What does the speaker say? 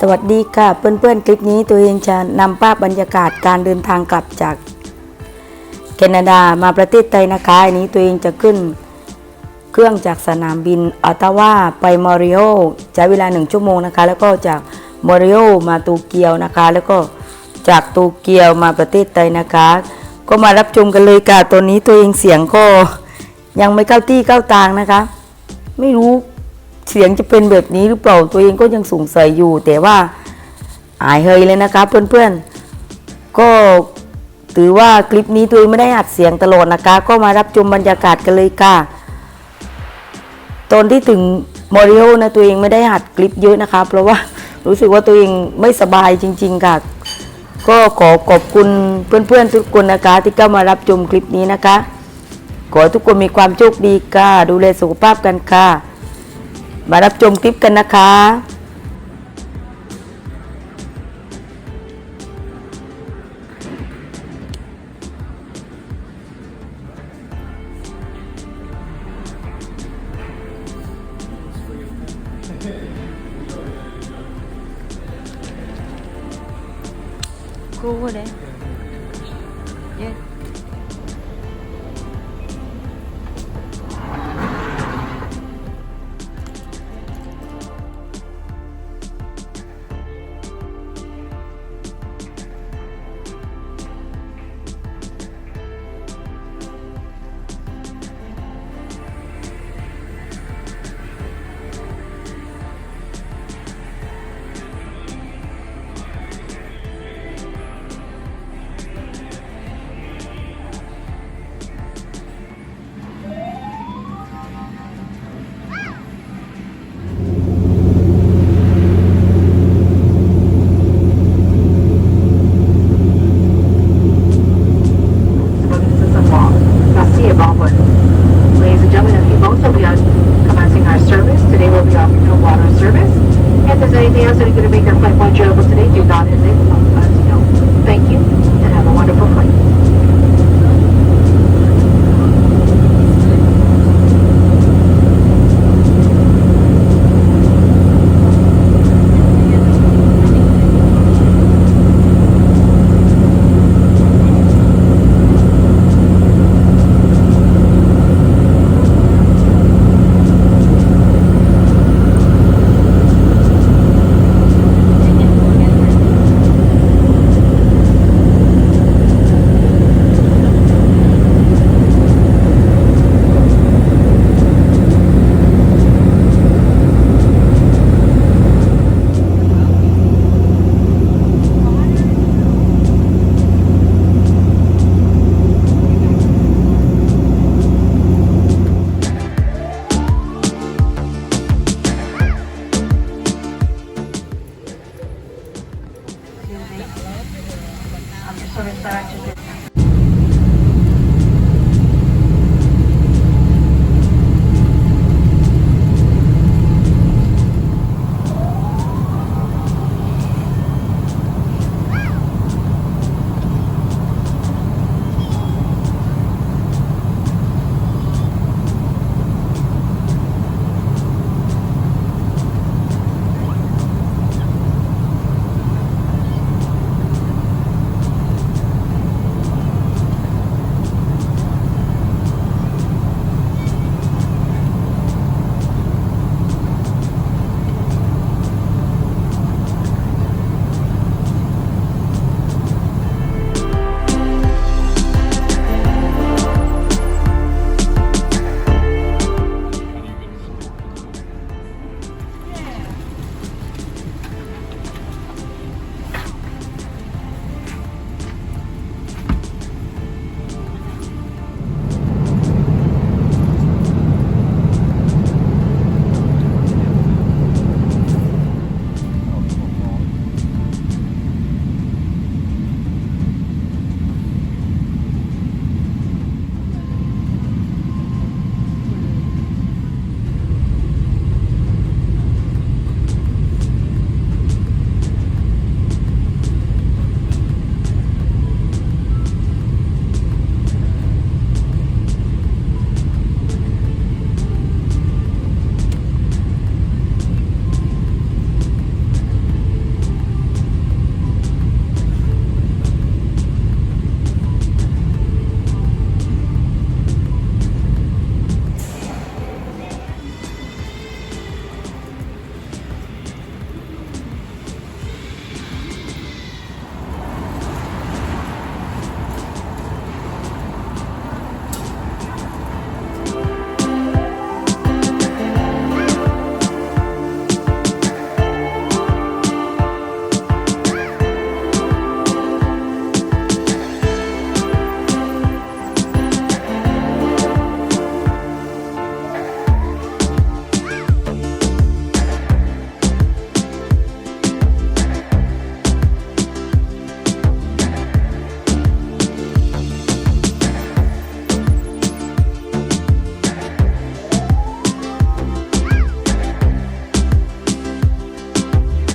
สวัสดีค่ะเพื่อนๆ คลิปนี้ตัวเองจะนำภาพบรรยากาศการเดินทางกลับจากแคนาดามาประเทศไทยนะคะอันนี้ตัวเองจะขึ้นเครื่องจากสนามบินออตตาวาไปมอริโอใช้เวลาหนึ่งชั่วโมงนะคะ แล้วก็จากมอริโอมาตูเกียวนะคะ แล้วก็จากตูเกียวมาประเทศไทยนะคะ ก็มารับชมกันเลยค่ะตัวนี้ตัวเองเสียงก็ยังไม่เข้าที่เข้าทางนะคะ ไม่รู้ เสียงจะเป็นแบบนี้หรือเปล่าตัวเองก็ยังสงสัยอยู่ แต่ว่าอายเฮยเลยนะคะเพื่อนๆ ก็ถือว่าคลิปนี้ตัวเองไม่ได้อัดเสียงตลอดนะคะ ก็มารับชมบรรยากาศกันเลยค่ะ ตอนที่ถึงมอริโอนะตัวเองไม่ได้อัดคลิปเยอะนะคะ เพราะว่ารู้สึกว่าตัวเองไม่สบายจริง ๆ ค่ะ ก็ขอขอบคุณเพื่อนๆทุกคนนะคะ ที่เข้ามารับชมคลิปนี้นะคะ ขอทุกคนมีความโชคดีค่ะ ดูแลสุขภาพกันค่ะ มารับชมคลิปกันนะคะ Cool det. Yeah. Citizens to make your flight more enjoyable today, do not hesitate to let us know. Thank you